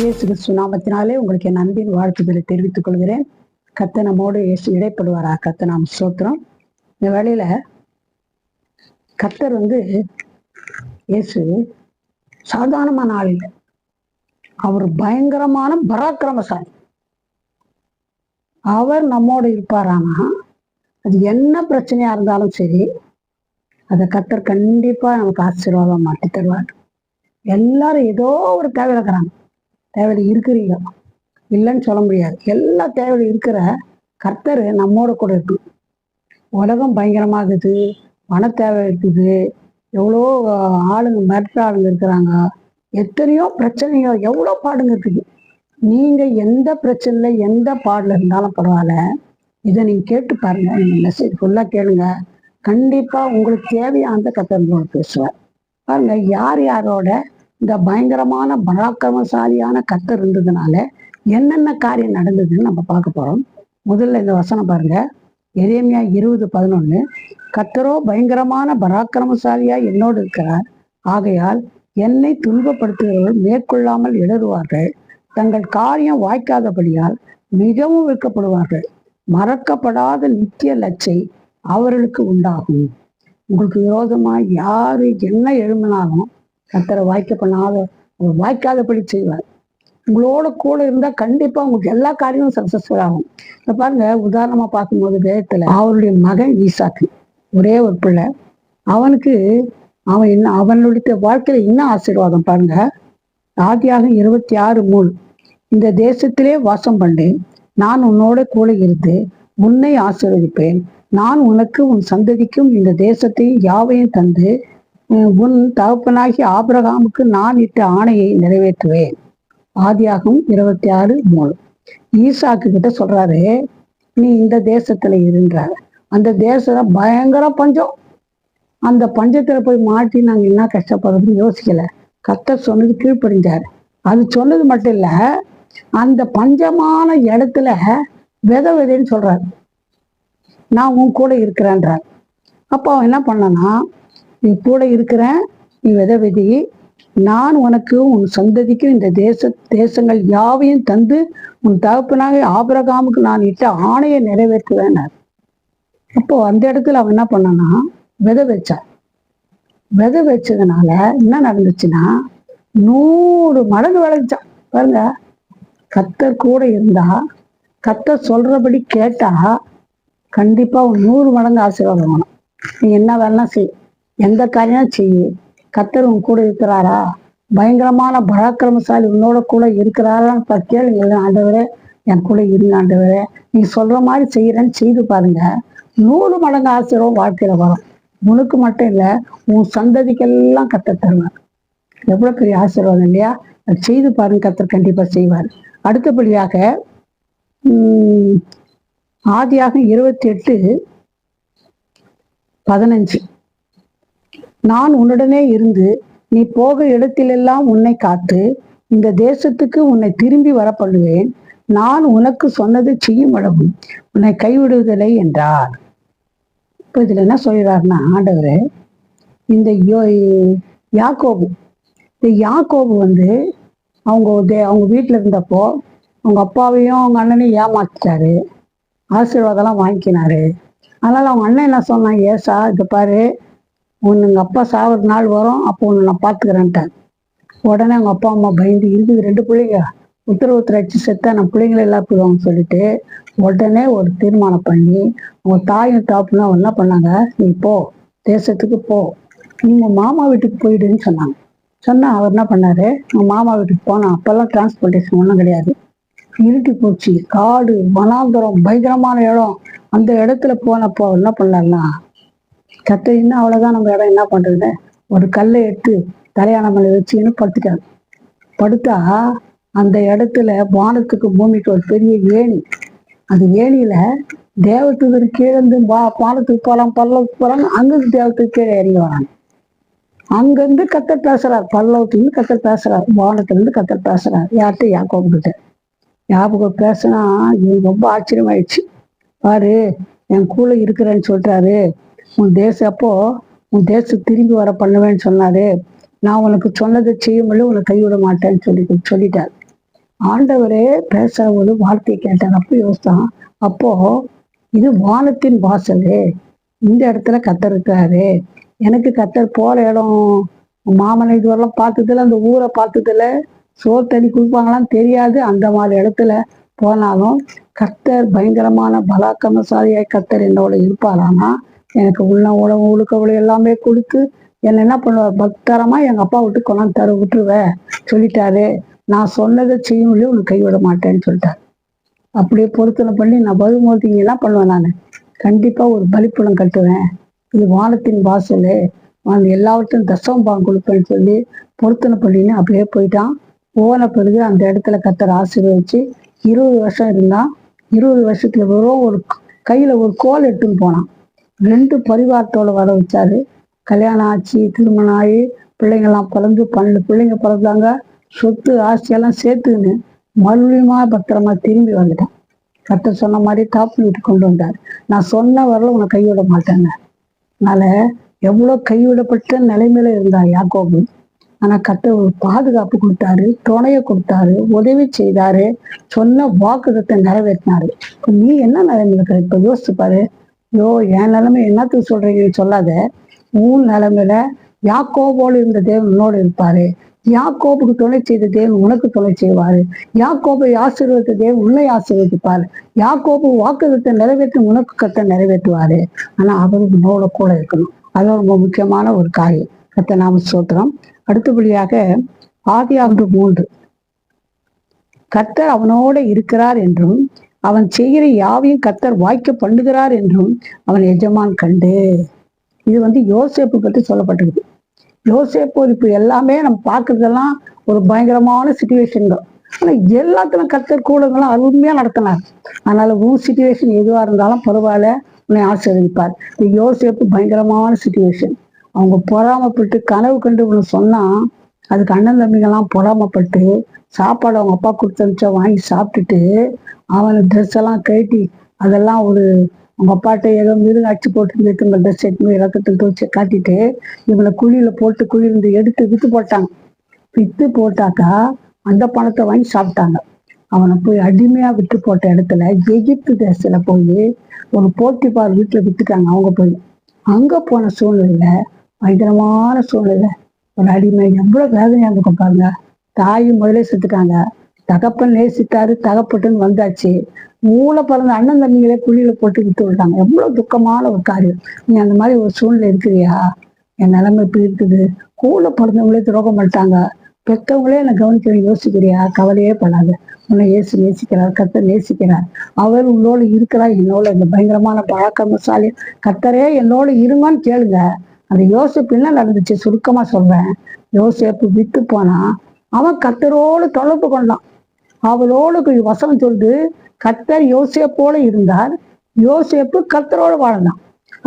இயேசு கிறிஸ்து நாமத்தினாலே உங்களுக்கு என் அன்பின் வாழ்த்துக்களை தெரிவித்துக் கொள்கிறேன். கத்த நம்மோடு இயேசு இடைப்படுவாரா கத்த நாம் சோத்திரம் இந்த வேளையில கத்தர் வந்து இயேசு சாதாரணமான ஆள் இல்லை. அவர் பயங்கரமான பராக்கிரமசாலி. அவர் நம்மோடு இருப்பாரானா? அது என்ன பிரச்சனையா இருந்தாலும் சரி அதை கத்தர் கண்டிப்பா நமக்கு ஆசீர்வாதம் மாட்டி தருவார். எல்லாரும் ஏதோ ஒரு தேவை இருக்கிறாங்க. தேவையில் இருக்கிறீங்க. இல்லைன்னு சொல்ல முடியாது. எல்லா தேவையில் இருக்கிற கர்த்தர் நம்மோட கூட இருக்கு உலகம் பயங்கரமாகுது பண தேவை இருக்குது எவ்வளோ ஆளுங்க மிரட்டுற ஆளுங்க இருக்கிறாங்க எத்தனையோ பிரச்சனையோ எவ்வளோ பாடுங்க இருக்குது. நீங்கள் எந்த பிரச்சனையில் எந்த பாடுல இருந்தாலும் பரவாயில்ல. இதை நீங்கள் கேட்டு பாருங்கள் நீங்கள் மெசேஜ் ஃபுல்லாக கேளுங்க. கண்டிப்பாக உங்களுக்கு தேவையான கத்தர் உங்களுக்கு பேசுவார். பாருங்கள் யார் யாரோட இந்த பயங்கரமான பராக்கிரமசாலியான கத்தர் இருந்ததுனால என்னென்ன காரியம் நடந்ததுன்னு நம்ம பார்க்க போறோம். முதல்ல இந்த வசனம் பாருங்க. எரேமியா இருபது பதினொன்னு. கத்தரோ பயங்கரமான பராக்கிரமசாலியா என்னோடு இருக்கிறார். ஆகையால் என்னை துன்பப்படுத்துகிறவர்கள் மேற்கொள்ளாமல் எழுதுவார்கள். தங்கள் காரியம் வாய்க்காதபடியால் மிகவும் விற்கப்படுவார்கள் மறக்கப்படாத நித்திய லட்சை அவர்களுக்கு உண்டாகும். உங்களுக்கு விரோதமாக யாரு என்ன எழும்பினாலும் கத்தரை வாய்க்க பண்ணாத அவர் வாய்க்காதபடி செய்வார். உங்களோட கூட இருந்தா கண்டிப்பா உங்களுக்கு எல்லா காரியமும் சக்சஸ்ஃபுல் ஆகும். இப்ப பாருங்க உதாரணமா பார்க்கும்போது வேதத்துல அவருடைய மகன் ஈசாக்கு ஒரே ஒரு பிள்ளை. அவனுக்கு அவன் என்ன அவனுடைய வாழ்க்கையில என்ன ஆசீர்வாதம் பாருங்க. ஆதியாக இருபத்தி ஆறு மூணு. இந்த தேசத்திலே வாசம் பண்ணு நான் உன்னோட கூட இருந்து உன்னை ஆசீர்வதிப்பேன். நான் உனக்கு உன் சந்ததிக்கும் இந்த தேசத்தை யாவையும் தந்து உன் தகப்பனாகி ஆபிரகாமுக்கு நான் இட்ட ஆணையை நிறைவேற்றுவேன். ஆதியாகம் இருபத்தி ஆறு மூணு. ஈசாக்கு கிட்ட சொல்றாரு நீ இந்த தேசத்துல இருன்றாரு. அந்த தேசம் பயங்கர பஞ்சம். அந்த பஞ்சத்துல போய் மாட்டி நாங்க என்ன கஷ்டப்படுறதுன்னு யோசிக்கல. கத்தர் சொன்னது கீழ்ப்படிஞ்சாரு. அது சொன்னது மட்டும் இல்ல அந்த பஞ்சமான இடத்துல வித விதைன்னு சொல்றாரு. நான் உன் கூட இருக்கிறேன்றார். அப்போ அவன் என்ன பண்ணனா நீ கூட இருக்கிறேன் நீ வித விதி. நான் உனக்கு உன் சந்ததிக்கும் இந்த தேச தேசங்கள் யாவையும் தந்து உன் தகப்பனாக ஆபிரகாமுக்கு நான் இட்ட ஆணையை நிறைவேற்றுவேனார் அப்போ அந்த இடத்துல அவன் என்ன பண்ணனா விதை வச்சான். விதை வச்சதுனால என்ன நடந்துச்சுன்னா நூறு மடங்கு விளைச்சான் பாருங்க கத்தர் கூட இருந்தா கத்தர் சொல்றபடி கேட்டா கண்டிப்பா ஒரு நூறு மடங்கு ஆசீர்வாதம் வேணும். நீ என்ன வேணா செய். எந்த காரியம் செய்யு? கத்தர் உன் கூட இருக்கிறாரா? பயங்கரமான பராக்கிரமசாலி உன்னோட கூட இருக்கிறாரான்னு பா- கேளுங்க ஆண்டவரே. என் கூட இருங்க ஆண்டவரே. நீ சொல்ற மாதிரி செய்யறேன்னு செய்து பாருங்க. நூறு மடங்கு ஆசிரியரும் வாழ்க்கையில வரும். உனக்கு மட்டும் இல்லை உன் சந்ததிக்கெல்லாம் கத்தர் தருவார். எவ்வளவு பெரிய ஆசீர்வாதம் இல்லையா? அதை செய்து பாருங்க கத்தர் கண்டிப்பா செய்வார். அடுத்தபடியாக ஆதியாக இருபத்தி எட்டு பதினஞ்சு. நான் உன்னுடனே இருந்து நீ போக இடத்திலெல்லாம் உன்னை காத்து இந்த தேசத்துக்கு உன்னை திரும்பி வர பண்ணுவேன் நான் உனக்கு சொன்னது செய்யும் அளவும் உன்னை கைவிடுவதில்லை என்றார். இப்போ இதில் என்ன சொல்கிறாருன்னா ஆண்டவர் இந்த யோ யாக்கோபு இந்த யாக்கோபு வந்து அவங்க தே- அவங்க வீட்டில் இருந்தப்போ அவங்க அப்பாவையும் அவங்க அண்ணனையும் ஏமாத்திட்டாரு. ஆசீர்வாதம்லாம் வாங்கிக்கினாரு. அதனால் அவங்க அண்ணன் என்ன சொன்னாங்க ஏசா இது பாரு உன் எங்கள் அப்பா சாவர நாள் வரும் அப்போ உன்னை நான் பார்த்துக்கிறேன்ட்டேன் உடனே அவங்க அப்பா அம்மா பயந்து இருக்குது ரெண்டு பிள்ளைங்க உத்தரவு அடிச்சு செத்தா நம்ம பிள்ளைங்கள எல்லாம் போயிடுவாங்க சொல்லிட்டு உடனே ஒரு தீர்மானம் பண்ணி அவங்க தாயும் தாப்புனா என்ன பண்ணாங்க நீ போ தேசத்துக்கு போ. நீ மாமா வீட்டுக்கு போயிடுன்னு சொன்னாங்க. சொன்னா அவர் என்ன பண்ணாரு உங்க மாமா வீட்டுக்கு போனா அப்பெல்லாம் டிரான்ஸ்போர்ட்டேஷன் ஒன்றும் கிடையாது. இருட்டி போச்சு காடு வனாந்தரம் பயங்கரமான இடம். அந்த இடத்துல போனப்போ என்ன பண்ணாருன்னா கத்த இன்னும் அவ்வளவுதான் நம்ம இடம் என்ன பண்றதுன்னு? ஒரு கல்லை எடுத்து தலையான மேல வச்சுன்னு படுத்துட்டாரு படுத்தா அந்த இடத்துல வானத்துக்கு பூமிக்கு ஒரு பெரிய ஏணி. அது ஏணியில தேவத்துக்கு கீழே இருந்து வா பானத்துக்கு போகலாம் பல்லவத்துக்கு போகலாம் அங்கிருந்து தேவத்துக்கு கீழே இறங்கி வராங்க. அங்கிருந்து கத்தர் பேசுகிறார் பல்லவத்துலேருந்து கத்தர் பேசுகிறார் வானத்துலேருந்து கத்தர் பேசுகிறார் யார்கிட்ட? யாக்கோபு கிட்ட ஞாபகம் பேசுனா இவனுக்கு ரொம்ப ஆச்சரியமாயிடுச்சு. பாரு என் கூட இருக்கிறேன்னு சொல்லிட்டாரு உன் தேசம் அப்போ உன் தேசம் திரும்பி வர பண்ணுவேன்னு சொன்னாரு. நான் உனக்கு சொன்னதை செய்ய உன்னை கைவிட மாட்டேன்னு சொல்லி சொல்லிட்டார். ஆண்டவரே பேசுறபோது வார்த்தையை கேட்டார். அப்போ யோசித்தான் அப்போ இது வானத்தின் வாசலு இந்த இடத்துல கத்தர் இருக்காரு. எனக்கு கத்தர் போற இடம் மாமனை இதுவரெல்லாம் பார்த்ததில்ல அந்த ஊரை பார்த்ததில்ல. சோறு தண்ணி கொடுப்பாங்களான்னு தெரியாது. அந்த மாதிரி இடத்துல போனாலும் கத்தர் பயங்கரமான பலாக்கமசாலியாய் கத்தர் என்னோட இருப்பாரானா? எனக்கு உள்ள உணவு உழுக்க எல்லாமே கொடுத்து என்ன என்ன பண்ணுவார் பத்திரமா எங்க அப்பா விட்டு கொண்டாந்து தர விட்டுருவேன் சொல்லிட்டாரு. நான் சொன்னதை செய்யும் இல்லையோ உனக்கு கைவிட மாட்டேன்னு சொல்லிட்டாரு. அப்படியே பொருத்தனை பண்ணி நான் வரும்போது இங்க என்ன பண்ணுவேன் நான்? கண்டிப்பா ஒரு பலிப்பணம் கட்டுவேன். இது வானத்தின் வாசலு. நான் எல்லாவற்றையும் தசவம் பாங்க கொடுப்பேன்னு சொல்லி பொருத்தனை பண்ணின்னு அப்படியே போயிட்டான். போன பிறகு அந்த இடத்துல கத்தர் ஆசீர்வதிச்சு இருபது வருஷம் இருந்தான். இருபது வருஷத்துல வெறும் ஒரு கையில ஒரு கோல் எடுத்துன்னு போனான். ரெண்டு பரிவாரத்தோட வர வச்சாரு. கல்யாணம் ஆச்சு திருமணம் ஆகி பிள்ளைங்கெல்லாம் பிறந்து பன்னெண்டு பிள்ளைங்க பிறந்தாங்க. சொத்து ஆஸ்தியெல்லாம் சேர்த்துக்கின்னு மறுபடியுமா பத்திரமா திரும்பி வந்துட்டான். கட்ட சொன்ன மாதிரி டாப் வீட்டு கொண்டு வந்தார். நான் சொன்ன வரல உன்னை கைவிட மாட்டேங்க அதனால எவ்வளோ கைவிடப்பட்ட நிலைமையில இருந்தா யாக்கோபு. ஆனால் கத்தர் ஒரு பாதுகாப்பு கொடுத்தாரு துணையை கொடுத்தாரு உதவி செய்தாரு சொன்ன வாக்குதத்தை நிறைவேற்றினாரு. இப்போ நீ என்ன நிலைமையில இருக்க இப்ப யோசிச்சு பாரு. யோ என் நிலைமை என்னத்துக்கு சொல்றீங்கன்னு சொல்லாத. உன் நிலைமையில யாக்கோபோடு இருந்த தேவன் உன்னோடு இருப்பாரு. யாக்கோபுக்கு துணை செய்த தேவன் உனக்கு துணை செய்வாரு. யாக்கோபை ஆசீர்வதித்த தேவன் உன்னை ஆசீர்வதிப்பாரு. யாக்கோபு வாக்குதத்தை நிறைவேற்றி உனக்கு கத்தை நிறைவேற்றுவாரு. ஆனா அவருக்கு உன்னோட கூட இருக்கணும். அது ரொம்ப முக்கியமான ஒரு காரியம். கத்த நாம சொல்கிறோம் அடுத்தபடியாக ஆதியாகமம் மூன்று. கர்த்தர் அவனோட இருக்கிறார் என்றும் அவன் செய்கிற யாவையும் கத்தர் வாய்க்க பண்ணுகிறார் என்றும் அவன் எஜமான் கண்டு. இது வந்து யோசேப்பு பற்றி சொல்லப்பட்டிருக்கு. யோசேப்பு இப்போ எல்லாமே நம்ம பார்க்கறதெல்லாம் ஒரு பயங்கரமான சுச்சுவேஷன்கள் ஆனா எல்லாத்துலயும் கத்தர் கூடங்களும் அருமையாக நடத்தினார். அதனால உன் சுச்சுவேஷன் எதுவா இருந்தாலும் பரவாயில்ல உன்னை ஆசீர்வதிப்பார். யோசேப்பு பயங்கரமான சுச்சுவேஷன் அவங்க பொறாமப்பட்டு கனவு கண்டு ஒன்று சொன்னா அதுக்கு அண்ணன் தம்பிங்கெல்லாம் பொறாமப்பட்டு சாப்பாடு அவங்க அப்பா கொடுத்து அனுப்பிச்சா வாங்கி சாப்பிட்டுட்டு அவனை ட்ரெஸ் எல்லாம் கட்டி அதெல்லாம் ஒரு அவங்க அப்பாட்ட ஏதோ மிருக அடிச்சு போட்டு இந்த ட்ரெஸ் எடுத்து இறக்கத்தில் துவச்சி காட்டிட்டு இவனை குழியில போட்டு குழியிலிருந்து எடுத்து வித்து போட்டாங்க. வித்து போட்டாக்கா அந்த பணத்தை வாங்கி சாப்பிட்டாங்க. அவனை போய் அடிமையா விட்டு போட்ட இடத்துல எகிப்து தேசத்துல போய் ஒரு போட்டிப்பார் வீட்டுல வித்துட்டாங்க அவங்க போய். அங்க போன சூழ்நிலையில் பயங்கரமான சூழ்நிலை. ஒரு அடிமை எவ்வளவு வேதனையா இருக்கும் பாருங்க. தாயும் முதலே செத்துட்டாங்க. தகப்பன் நேசித்தாரு தகப்பட்டுன்னு வந்தாச்சு. மூளை பிறந்த அண்ணன் தம்பிகளே குழியில போட்டு விட்டு விட்டாங்க. எவ்வளவு துக்கமான ஒரு காரியம். நீ அந்த மாதிரி ஒரு சூழ்நிலை இருக்கிறியா? என் நிலைமை இப்படி இருக்குது. கூட பிறந்தவங்களே துரோகம் பண்ணிட்டாங்க. பெற்றவங்களே என்னை கவனிக்கணும் யோசிக்கிறியா? கவலையே படாத. உன்னை ஏசு நேசிக்கிறார் கத்தர் நேசிக்கிறார். அவர் உன்னோடு இருக்கிறார். என்னோட இந்த பயங்கரமான பழக்கமசாலி. கத்தரே என்னோட இருங்கன்னு கேளுங்க. அந்த யோசிப்பு என்ன நடந்துச்சு? சுருக்கமா சொல்றேன். யோசிப்பு வித்து போனா அவன் கத்தரோடு தொடர்பு கொண்டான். அவளோடு வசனம் சொல்லுது கர்த்தர் யோசேப்போல இருந்தார். யோசேப்பு கர்த்தரோடு வாழ்ந்தான்.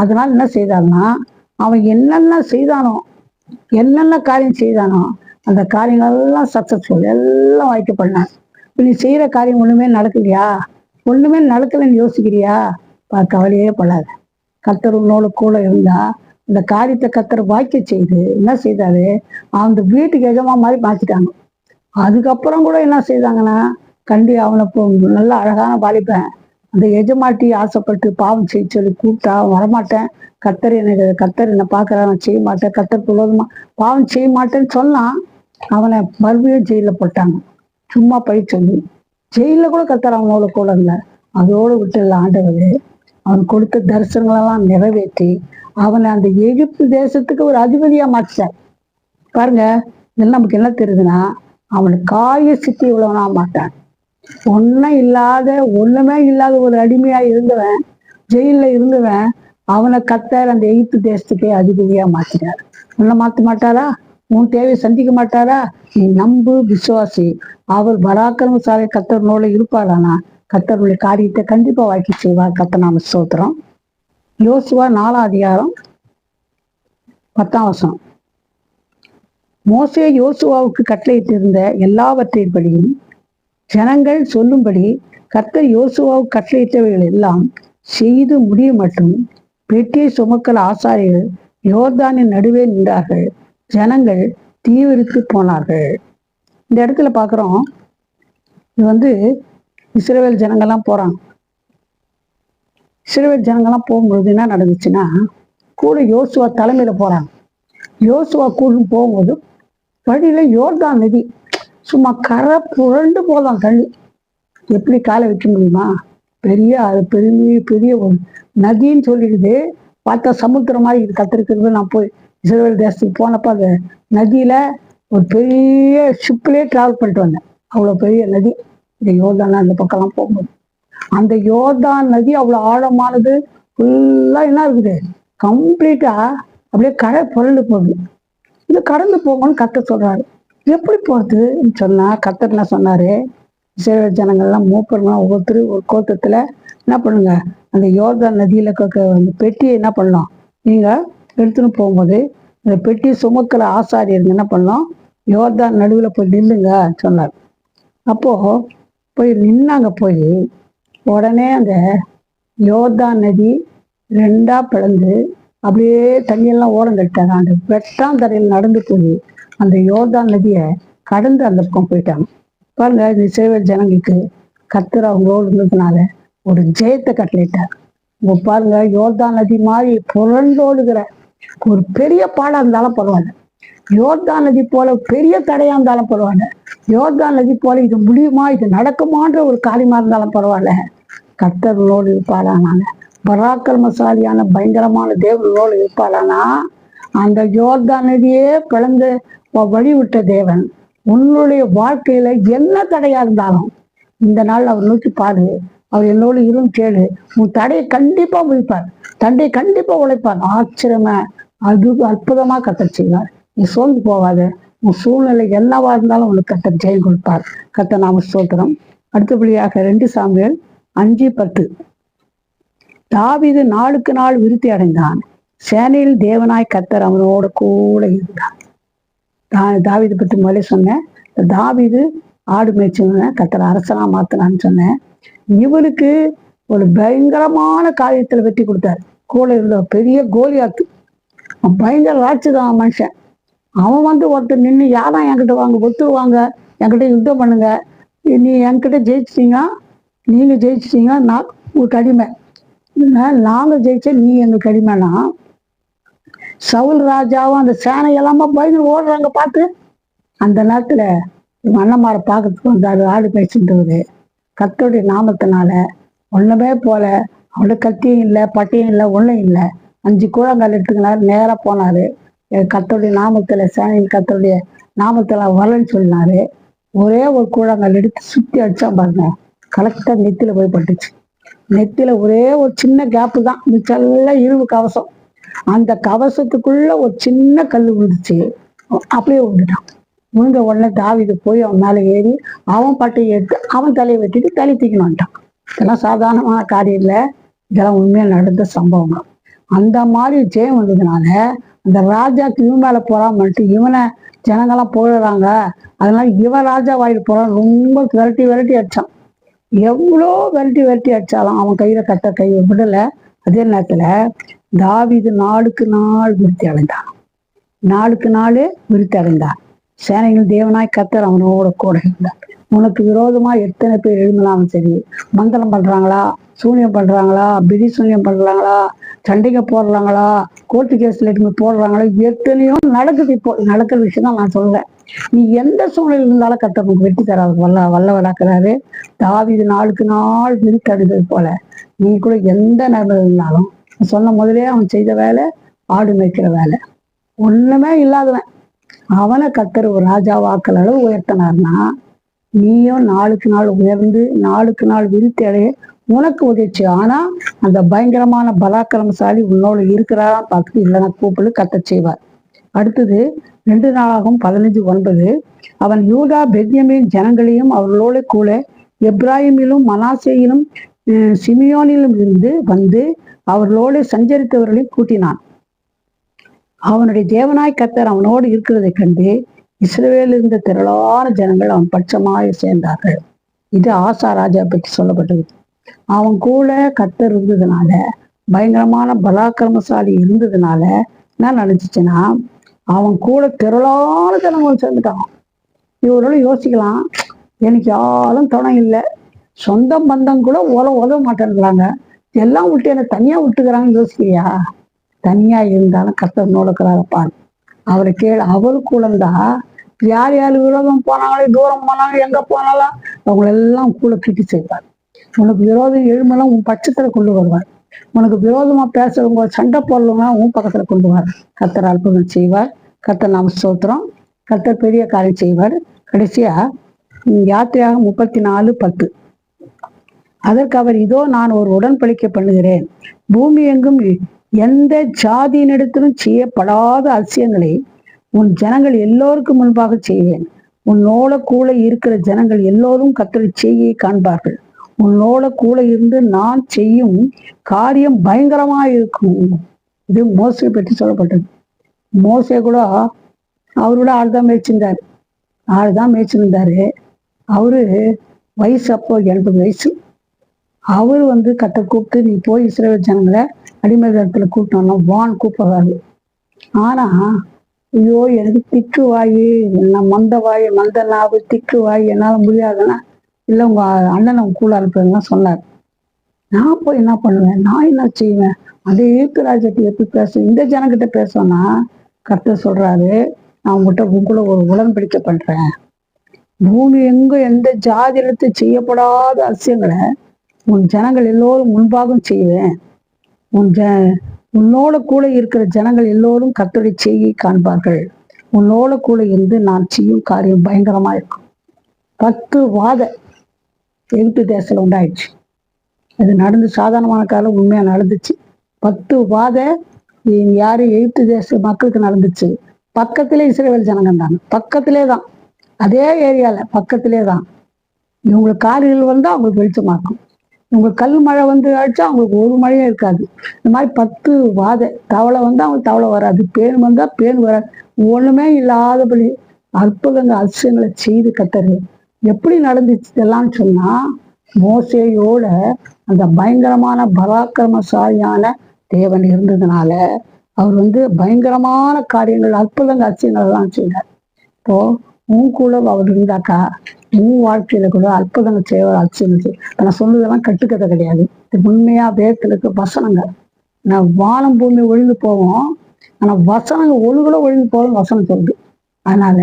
அதனால என்ன செய்தான்னா அவன் என்னென்ன செய்தானோ என்னென்ன காரியம் செய்தானோ அந்த காரியங்கள் எல்லாம் சக்சஸ்ஃபுல் எல்லாம் வாய்க்கப்படலாம் பண்ணான். நீ செய்யற காரியம் ஒண்ணுமே நடக்கலையா? ஒண்ணுமே நடக்கலைன்னு யோசிக்கிறியா? கவலையே படாத. கத்தர் உன்னோட கூட இருந்தா இந்த காரியத்தை கர்த்தர் வாய்க்க செய்து என்ன செய்தாரு? அந்த வீட்டுக்கு எஜமா மாதிரி மாத்திட்டாங்க. அதுக்கப்புறம் கூட என்ன செய்தாங்கன்னா கண்டி அவனை நல்ல அழகான வாலிப்பேன் அந்த எஜமாட்டி ஆசைப்பட்டு பாவம் செய்ய சொல்லி கூப்பிட்டா அவன் வரமாட்டேன். கத்தர் எனக்கு கத்தர் என்னை பார்க்கறா நான் செய்ய மாட்டேன். கத்தர் புலோதமா பாவம் செய்ய மாட்டேன்னு சொன்னான். அவனை மறுபடியும் ஜெயிலில் போட்டாங்க. சும்மா பழி சொல்லி ஜெயிலில் கூட கத்தர் அவனோட கூட இல்லை. அதோடு விட்டுல ஆண்டவர். அவன் கொடுத்த தரிசனங்களெல்லாம் நிறைவேற்றி அவனை அந்த எகிப்து தேசத்துக்கு ஒரு அதிபதியா மாற்றிட்டார். பாருங்க இதெல்லாம் நமக்கு என்ன தெரியுதுன்னா அவனுக்கு காய சித்தி உள்ளவனா மாட்டான். ஒன்றும் இல்லாத ஒண்ணுமே இல்லாத ஒரு அடிமையா இருந்தவன் ஜெயில்ல இருந்தவன் அவனை கத்தர் அந்த எகிப்து தேசத்துக்கே அதிபதியா மாத்திட்டார். உன்னை மாத்த மாட்டாரா? உன் தேவையை சந்திக்க மாட்டாரா? நீ நம்பு விசுவாசி. அவர் பராக்கிரமசாலை கத்தர்னோட இருப்பாரானா? கத்தருடைய காரியத்தை கண்டிப்பா வாக்கி செய்வார் கத்த நாம சோத்திரம் யோசுவா நாலாம் அதிகாரம் பத்தாம் வசனம். மோசே யோசுவாவுக்கு கட்டளையிட்டிருந்த எல்லாவற்றின்படியும் ஜனங்கள் சொல்லும்படி கர்த்தர் யோசுவாவுக்கு கட்டளையிட்டவைகள் எல்லாம் செய்து முடிய மட்டும் பெட்டியை சுமக்கல் ஆசாரியர்கள் யோர்தானின் நடுவே நின்றார்கள். ஜனங்கள் தீவிரித்து போனார்கள். இந்த இடத்துல பார்க்குறோம் இது வந்து இஸ்ரேல் ஜனங்கள்லாம் போறாங்க. இஸ்ரேல் ஜனங்கள்லாம் போகும்பொழுது என்ன நடந்துச்சுன்னா கூட யோசுவா தலைமையில போறாங்க. யோசுவா கூட போகும்போது வழியில் யோர்தான் நதி சும்மா கரை புரண்டு போதான் தள்ளி. எப்படி காலை வைக்க முடியுமா? பெரிய அது பெரிய பெரிய ஒரு நதின்னு சொல்லிடுது பார்த்தா சமுத்திரம் மாதிரி இது கத்திருக்கிறது. நான் போய் இஸ்ரேல் தேசத்துக்கு போனப்ப அந்த நதியில ஒரு பெரிய ஷிப்லேயே ட்ராவல் பண்ணிட்டு வந்தேன். அவ்வளோ பெரிய நதி. இந்த யோர்தான் அந்த பக்கம்லாம் போகும்போது. அந்த யோர்தான் நதி அவ்வளோ ஆழமானது ஃபுல்லாக என்ன இருக்குது? கம்ப்ளீட்டா அப்படியே கரை புரண்டு போகுது. இது கடந்து போகணும்னு கத்த சொல்றாரு. எப்படி போறதுன்னு சொன்னா கத்தர் என்ன சொன்னார்? இஸ்ரேல் ஜனங்கள்லாம் மூப்பர்கள்லாம் ஒவ்வொருத்தர் ஒரு கோத்தத்துல என்ன பண்ணுங்க? அந்த யோர்தான் நதியில இருக்க அந்த பெட்டியை என்ன பண்ணலாம்? நீங்க எடுத்துன்னு போகும்போது இந்த பெட்டி சுமக்கிற ஆசாரியருங்க என்ன பண்ணலாம்? யோர்தான் நடுவுல போய் நில்லுங்க சொன்னார். அப்போ போய் நின்னாங்க போய் உடனே அந்த யோர்தான் நதி ரெண்டா பிளந்து அப்படியே தண்ணியெல்லாம் ஓரம் கட்டாங்க அந்த வெட்டாந்தரையில் நடந்து போய் அந்த யோர்தான் நதியை கடந்து அந்த பக்கம் போயிட்டாங்க. பாருங்க இந்த சேவை ஜனங்களுக்கு கத்துற அவங்களோடு இருந்ததுனால ஒரு ஜெயத்தை கட்டளிட்டார் இப்போ பாருங்க யோர்தான் நதி மாதிரி புரண்டோடுகிற ஒரு பெரிய பாடா இருந்தாலும் பரவாயில்ல. யோர்தான் நதி போல பெரிய தடையா இருந்தாலும் பரவாயில்ல. யோர்தான் நதி போல இது முடியுமா? இது நடக்குமான்ற ஒரு காரியமா இருந்தாலும் பரவாயில்ல. கர்த்தர்களோடு இருப்பாரானாங்க பராக்கிரமசாலியான பயங்கரமான தேவர்களோடு இருப்பாரானா? அந்த யோர்தான் நதியே பிளந்து வழிவிட்ட தேவன். உன்னுடைய வாழ்க்கையில என்ன தடையா இருந்தாலும் இந்த நாள் அவர் நோக்கி பாரு. அவர் என்னோடு இரும் கேளு. உன் தடையை கண்டிப்பா முடிப்பார் தண்டையை கண்டிப்பா உழைப்பார். ஆச்சரியமா அது அற்புதமா கத்தர் செய்வார். நீ சோர்ந்து போகாத. உன் சூழ்நிலை என்னவா இருந்தாலும் உனக்கு கத்தன் ஜெயம் கொடுப்பார். கத்த நாம ஸ்தோத்திரம். அடுத்தபடியாக ரெண்டு சாமியல் அஞ்சு பத்து. தாவீது நாளுக்கு நாள் விருத்தி அடைந்தான். சேனையில் தேவனாய் கத்தர் அவனோட கூட இருந்தான் தா- தாவீது பத்தி முதலே சொன்னேன். இந்த ஆடு மேய்ச்சவன கத்தரை அரசனா மாத்தினான்னு சொன்னேன். இவனுக்கு ஒரு பயங்கரமான காரியத்துல வெற்றி கொடுத்தாரு. கூட இருந்த பெரிய கோலியாத்து. அவன் பயங்கர ராட்சதான் மனுஷன். அவன் வந்து ஒருத்தர் நின்று யாரா என்கிட்ட வாங்க ஒத்து வாங்க என்கிட்ட யுத்தம் பண்ணுங்க. நீ என்கிட்ட ஜெயிச்சிட்டீங்க நீங்க ஜெயிச்சிட்டீங்க நான் உங்களுக்கு அடிமை இல்ல, நாங்க ஜெயிச்சா நீ எங்களுக்கு அடிமைனா சவுல் ராஜாவும் அந்த சேனை எல்லாமே பயந்து ஓடுறாங்க பார்த்து. அந்த நேரத்துல மன்னமாரை பார்க்கறதுக்கு வந்தாரு ஆடு பேசுன்றது கத்தோடைய நாமத்தினால ஒண்ணுமே போல அவட கத்தியும் இல்லை பட்டியும் இல்லை ஒன்றும் இல்லை. அஞ்சு கூழங்கால் எடுத்துக்கினாரு நேராக போனாரு. கத்தருடைய கத்தோடைய நாமத்துல சேனையில் கத்தோடைய நாமத்துல வரலன்னு சொன்னாரு. ஒரே ஒரு கூழாங்கல் எடுத்து சுத்தி அடிச்சான் பாருங்க கலெக்டாக நெத்தில போய் பட்டுச்சு நெத்தில ஒரே ஒரு சின்ன கேப்பு தான் மிச்செல்லாம் இரும்பு கவசம். அந்த கவசத்துக்குள்ள ஒரு சின்ன கல் விழுந்துச்சு. அப்படியே விழுந்துட்டான். விழுந்த உடனே தாவிது போய் அவன் மேலே ஏறி அவன் பட்டையை எடுத்து அவன் தலையை வெட்டிட்டு தலை தூக்கின்னு வந்துட்டான். இதெல்லாம் சாதாரணமான காரியம் இல்லை. இதெல்லாம் உண்மையா நடந்த சம்பவம் அந்த மாதிரி ஜெயம் வந்ததுனால அந்த ராஜாக்கு இவன் மேல போறாமட்டு இவனை ஜனங்கள்லாம் போயிடுறாங்க அதனால இவன் ராஜா வாயிட்டு போறான். ரொம்ப விரட்டி விரட்டி அடிச்சான். எவ்வளோ விரட்டி விரட்டி அடிச்சாலும் அவன் கையில கட்ட கை விடல. அதே நேரத்துல தாவிது நாளுக்கு நாள் விருத்தி அடைந்தான். நாளுக்கு நாள் விருத்தி அடைந்தான். சேனையில் தேவனாய் கத்தர் அவனோட கூட இருந்தான் உனக்கு விரோதமா எத்தனை பேர் எழுந்தினாலும் சரி மந்திரம் பண்றாங்களா சூனியம் பண்றாங்களா பிடி சூனியம் பண்றாங்களா சண்டைக்கு போடுறாங்களா கோர்ட்டு கேஸ்ல எடுத்து போடுறாங்களோ எத்தனையோ நடக்குது இப்போ. நடக்கிற விஷயம் தான் நான் சொல்றேன். நீ எந்த சூழ்நிலை இருந்தாலும் கத்தர் உனக்கு வெற்றி வல்ல வல்ல வளர்க்கிறாரு தாவீது நாளுக்கு நாள் விரித்தடைந்தது போல. நீ கூட எந்த நேரம் இருந்தாலும் சொன்ன முதலே அவன் செய்த வேலை ஆடு மேய்க்கிற வேலை. ஒண்ணுமே இல்லாதவன். அவனை கத்தர் ஒரு ராஜாவாக்கல் அளவு உயர்த்தினார்னா நீயும் நாளுக்கு நாள் உயர்ந்து நாளுக்கு நாள் விரித்தடைய உனக்கு உதவிச்சு. ஆனா அந்த பயங்கரமான பலாக்கிரமசாலி உன்னோட இருக்கிறாரான்னு பார்த்துட்டு இல்லைன்னா கூப்பிடு கத்த செய்வார். அடுத்தது ரெண்டு நாளாகும் பதினஞ்சு ஒன்பது அவன் யூதா பெத்யமின் ஜனங்களையும் அவர்களோட கூட எப்ராஹிமிலும் மனாசேயிலும் சிமியோனிலும் இருந்து வந்து அவர்களோடு சஞ்சரித்தவர்களையும் கூட்டினான். அவனுடைய தேவனாய் கத்தர் அவனோடு இருக்கிறதை கண்டு இஸ்ரேலில் இருந்த திரளான ஜனங்கள் அவன் பட்சமாய் சேர்ந்தார்கள். இது ஆசா ராஜா பற்றி சொல்லப்பட்டது. அவன் கூட கத்தர் இருந்ததுனால பயங்கரமான பலாக்கிரமசாலி இருந்ததுனால என்ன நினைச்சிச்சுன்னா அவன் கூட திரளான ஜனங்கள் சேர்ந்துட்டான். இவரோட யோசிக்கலாம் எனக்கு யாரும் துணை இல்லை. சொந்த பந்தம் கூட உல உதவ மாட்டேன்றாங்க. எல்லாம் விட்டு என்னை தனியா விட்டுக்கிறாங்கன்னு யோசிக்கிறியா? தனியா இருந்தாலும் கத்தர் நோடுக்கிறாரப்பா அவரை கேள் அவரு இருந்தா யார் யார் விரோதம் போனாங்களே தூரம் போனாங்க எங்க போனாலும் அவங்கள எல்லாம் கூட கிட்டி செய்வார். உனக்கு விரோதம் எழுமெல்லாம் உன் பட்சத்துல கொண்டு வருவார். உனக்கு விரோதமா பேசுறவங்க சண்டை போடுறவங்க உன் பக்கத்துல கொண்டு வர. கத்தர் அற்புதம் செய்வார். கர்த்தர் நாம சோத்திரம் கர்த்தர் பெரிய காரியம் செய்வார். கடைசியா யாத்திரையாக முப்பத்தி நாலு பத்து. அதற்கு அவர் இதோ நான் ஒரு உடன்படிக்கை பண்ணுகிறேன். பூமி எங்கும் எந்த ஜாதியினிடத்திலும் செய்யப்படாத அதிசயங்களை உன் ஜனங்கள் எல்லோருக்கும் முன்பாக செய்வேன். உன்னோட கூட இருக்கிற ஜனங்கள் எல்லோரும் கத்தரை செய்யை காண்பார்கள். உன்னோட கூட இருந்து நான் செய்யும் காரியம் பயங்கரமா இருக்கும். இது மோசை பற்றி சொல்லப்பட்டது. மோசை கூட அவரோட ஆள் தான் மேய்ச்சிருந்தாரு. ஆள் தான் மேய்ச்சிருந்தாரு. அவரு வயசு அப்போ எண்பது வயசு. அவர் வந்து கட்ட கூப்பிட்டு நீ போய் இஸ்ரேல் ஜனங்களை அடிமை இடத்துல கூப்பிட்டோம் வான் கூப்பிடுறாரு ஆனா ஐயோ எனக்கு திக்கு வாயி என்ன மந்த வாய் மந்த நாவு திக்கு வாய் என்னால் முடியாதுன்னா இல்லை உங்க அண்ணனை உங்க கூட அனுப்புறதுலாம் சொன்னார். நான் போய் என்ன பண்ணுவேன்? நான் என்ன செய்வேன்? அதே ராஜத்தை எப்படி பேசுவேன் இந்த ஜனங்கிட்ட பேசுவேன்னா கர்த்தர் சொல்றாரு நான் உங்ககிட்ட உங்க கூட ஒரு உடன்படிக்கை பண்றேன். பூமி எங்க எந்த ஜாதியிடத்து செய்யப்படாத அதிசயங்களை உன் ஜனங்கள் எல்லோரும் முன்பாகவும் செய்வேன். உன் ஜ உன்னோட கூட இருக்கிற ஜனங்கள் எல்லோரும் கர்த்தருடைய செய்யை காண்பார்கள். உன்னோட கூட இருந்து நான் செய்யும் காரியம் பயங்கரமா இருக்கும். பத்து வாத எகிப்து தேசத்துல உண்டாயிடுச்சு. அது நடந்து சாதாரணமான காலம் உண்மையா நடந்துச்சு. பத்து வாதை யார் யாரு எகிப்து தேச மக்களுக்கு நடந்துச்சு? பக்கத்திலே இஸ்ரேல் ஜனங்க இருந்தாங்க பக்கத்திலே தான். அதே ஏரியால பக்கத்திலே தான். இவங்களுக்கு காரில் வந்தா அவங்களுக்கு வெளிச்சமாக்கும் இருக்கும். கல் மழை வந்து அடிச்சா அவங்களுக்கு ஒரு மழையும் இருக்காது. இந்த மாதிரி பத்து வாதை தவளை வந்தா அவங்களுக்கு தவளை வராது. பேன் வந்தா பேன் வராது. ஒண்ணுமே இல்லாதபடி அற்புதங்கள் அதிசயங்களை செய்து கத்தரு. எப்படி நடந்துச்சு இதெல்லாம் சொன்னா மோசேயோட அந்த பயங்கரமான பராக்கிரமசாலியான தேவன் இருந்ததுனால அவர் வந்து பயங்கரமான காரியங்கள் அற்புதங்க அதிசயங்கள் எல்லாம் செய்தார். இப்போ உன் கூட அவர் இருந்தாக்கா உன் வாழ்க்கையில கூட அற்புதங்கள் செய்வார் அதிசயங்கள் செய்வார் இப்ப நான் சொன்னதெல்லாம் கட்டுக்கதை கிடையாது. இது உண்மையா வேதத்துல இருக்க வசனங்கள். நான் வானம் பூமி ஒழிந்து போவோம். ஆனா வசனங்கள் ஒழுகுல ஒழிந்து போவோம் வசனம் சொல்லுது. அதனால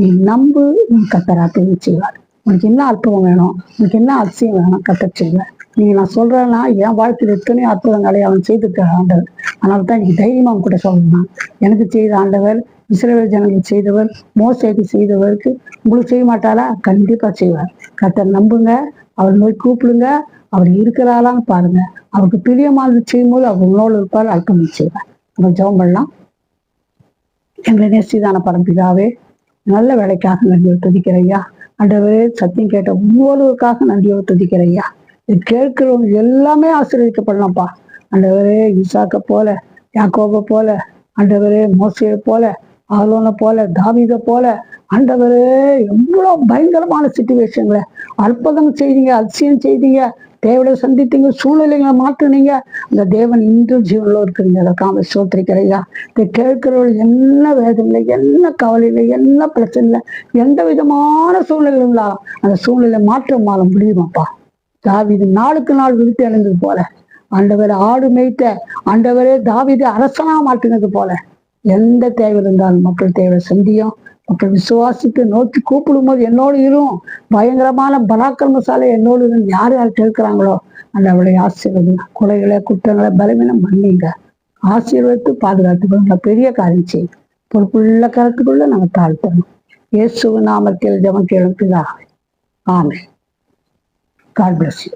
நீ நம்பு உன் கத்தர் செய்வார் உனக்கு என்ன அற்புதம் வேணும்? உனக்கு என்ன அதிசயம் வேணும்? கத்தர் செய்வார். நீங்க நான் சொல்றேன்னா என் வாழ்க்கையில் எத்தனையோ அற்புதங்களை அவன் செய்திருக்கிற ஆண்டவர். அதனால தான் எனக்கு தைரியமா அவன் கூட சொல்லணும் எனக்கு செய்த ஆண்டவர் இஸ்ரேல் ஜனங்களுக்கு செய்தவர் மோசைக்கு செய்தவருக்கு உங்களுக்கு செய்ய மாட்டாரா கண்டிப்பா செய்வார். கத்தர் நம்புங்க அவர் நோய் கூப்பிடுங்க அவர் இருக்கிறாளான்னு பாருங்க. அவருக்கு பிரியமானது செய்யும்போது அவர் உங்களோடு இருப்பார் அற்புதம் செய்வார். நம்ம ஜெபம் பண்ணலாம். எங்களை நேசிதான பரம்பிதாவே நல்ல வேலைக்காக நன்றியோடு துதிக்கிறையா ஆண்டவரே சத்தியம் கேட்ட ஒவ்வொருவருக்காக நன்றியோடு துதிக்கிற ஐயா இது கேட்கிறவங்க எல்லாமே ஆசீர்வதிக்கப்படலாம்ப்பா. ஆண்டவரே ஈசாக்க போல யாக்கோப போல ஆண்டவரே மோசையை போல ஆலோனை போல தாவீதை போல ஆண்டவரே எவ்வளோ பயங்கரமான சுச்சுவேஷன்ல அற்புதம் செய்தீங்க அதிசயம் செய்தீங்க. தேவனை சந்தித்தீங்க சூழ்நிலைகளை மாற்றுனீங்க. அந்த தேவன் இன்று ஜீவனில் இருக்கிறீங்க. அதற்காக சோத்திரிக்கிறையா இதை கேட்கிறவர்கள் என்ன வேதனையில என்ன கவலையில என்ன பிரச்சனையில எந்த விதமான சூழ்நிலைங்களா அந்த சூழ்நிலை மாற்றம் மாற முடியுமாப்பா? தாவிது நாளுக்கு நாள் விருத்தி அடைந்தது போல. ஆண்டவரை ஆடு மேய்த்த ஆண்டவரே தாவிது அரசனா மாற்றினது போல. எந்த தேவை இருந்தாலும் மக்கள் தேவை சந்தியும் மக்கள் விசுவாசித்து நோக்கி கூப்பிடும் போது என்னோடு இரும் பயங்கரமான பலாக்கிரமசாலை என்னோடு இருந்து யார் யார் கேட்கிறாங்களோ அந்த அவளை ஆசீர்வதிங்க கொலைகளை குற்றங்களை பலவீனம் பண்ணீங்க. ஆசீர்வதித்து பாதுகாத்துக்கொள்ள பெரிய காரியம் செய்யும். பொறுப்புள்ள கருத்துக்குள்ள நம்ம தாழ்த்தணும். இயேசு நாமத்தில் ஜெபம் கேளும் ஆமே காட் பிளஸ் யூ